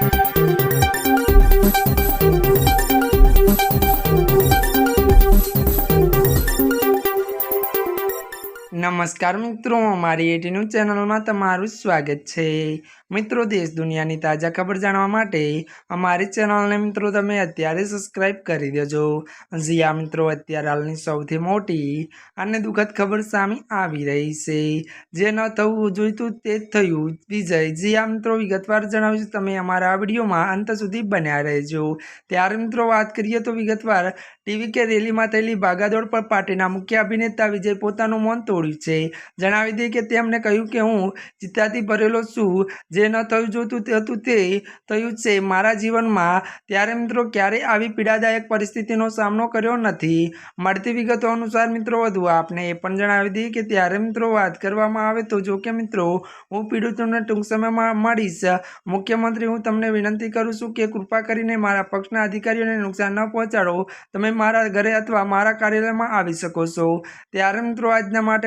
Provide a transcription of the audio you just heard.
Thank you. નમસ્કાર મિત્રો અમારી એટી ન્યૂઝ ચેનલમાં તમારું સ્વાગત છે. મિત્રો, દેશ દુનિયાની તાજા ખબર જાણવા માટે અમારી ચેનલને મિત્રો તમે અત્યારે સબસ્ક્રાઈબ કરી દેજો. જીયા મિત્રો, અત્યારે હાલની સૌથી મોટી અને દુઃખદ ખબર સામે આવી રહી છે. જે ન થવું જોઈતું તે થયું. વિજય, જીયા મિત્રો, વિગતવાર જણાવીશું. તમે અમારા વિડીયોમાં અંત સુધી બન્યા રહેજો. ત્યારે મિત્રો, વાત કરીએ તો વિગતવાર. ટીવી કે રેલીમાં થયેલી ભાગાદોડ પર પાર્ટીના મુખ્ય અભિનેતા વિજય પોતાનું મૌન તોડ્યું છે જણાવી દઈએ કે તેમણે કહ્યું કે હું ચિત્તાથી ભરેલો છું, જે ન થયું જોતું તે હતું તે થયું છે. મારા જીવનમાં ત્યારે મિત્રો ક્યારેય આવી પીડાદાયક પરિસ્થિતિનો સામનો કર્યો નથી. મળતી વિગતો અનુસાર મિત્રો વધુ આપને એ પણ જણાવી દઈએ કે ત્યારે મિત્રો વાત કરવામાં આવે તો જો કે મિત્રો, હું પીડિતોને ટૂંક સમયમાં મળીશ. મુખ્યમંત્રી, હું તમને વિનંતી કરું છું કે કૃપા કરીને મારા પક્ષના અધિકારીઓને નુકસાન ન પહોંચાડો. તમે મારા ઘરે અથવા મારા કાર્યાલયમાં આવી શકો છો. ત્યારે મિત્રો આજના